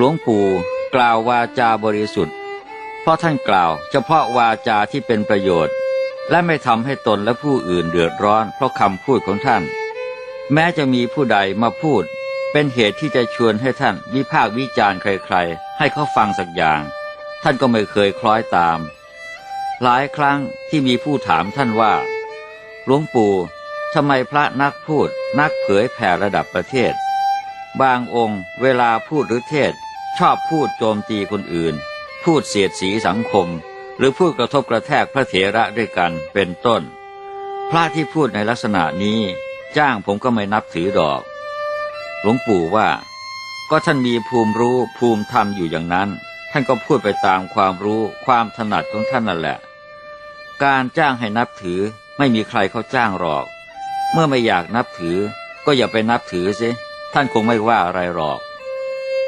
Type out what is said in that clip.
หลวงปู่กล่าววาจาบริสุทธิ์ เพราะท่านกล่าวเฉพาะวาจาที่เป็นประโยชน์ และไม่ทำให้ตนและผู้อื่นเดือดร้อน เพราะคำพูดของท่าน แม้จะมีผู้ใดมาพูด เป็นเหตุที่จะชวนให้ท่านวิพากษ์วิจารณ์ใครๆ ให้เขาฟังสักอย่าง ท่านก็ไม่เคยคล้อยตาม หลายครั้งที่มีผู้ถามท่านว่า หลวงปู่ทำไมพระนักพูดนักเผยแผ่ระดับประเทศ บางองค์ เวลาพูดหรือเทศ ชอบพูดโจมตีคนอื่น พูดเสียดสีสังคม หรือพูดกระทบกระแทกพระเถระด้วยกันเป็นต้น พระที่พูดในลักษณะนี้ จ้างผมก็ไม่นับถือดอก หลวงปู่ว่า ก็ท่านมีภูมิรู้ภูมิธรรมอยู่อย่างนั้น ท่านก็พูดไปตามความรู้ความถนัดของท่านนั่นแหละ การจ้างให้นับถือไม่มีใครเขาจ้างหรอก เมื่อไม่อยากนับถือ ก็อย่าไปนับถือสิท่านคงไม่ว่าอะไรหรอก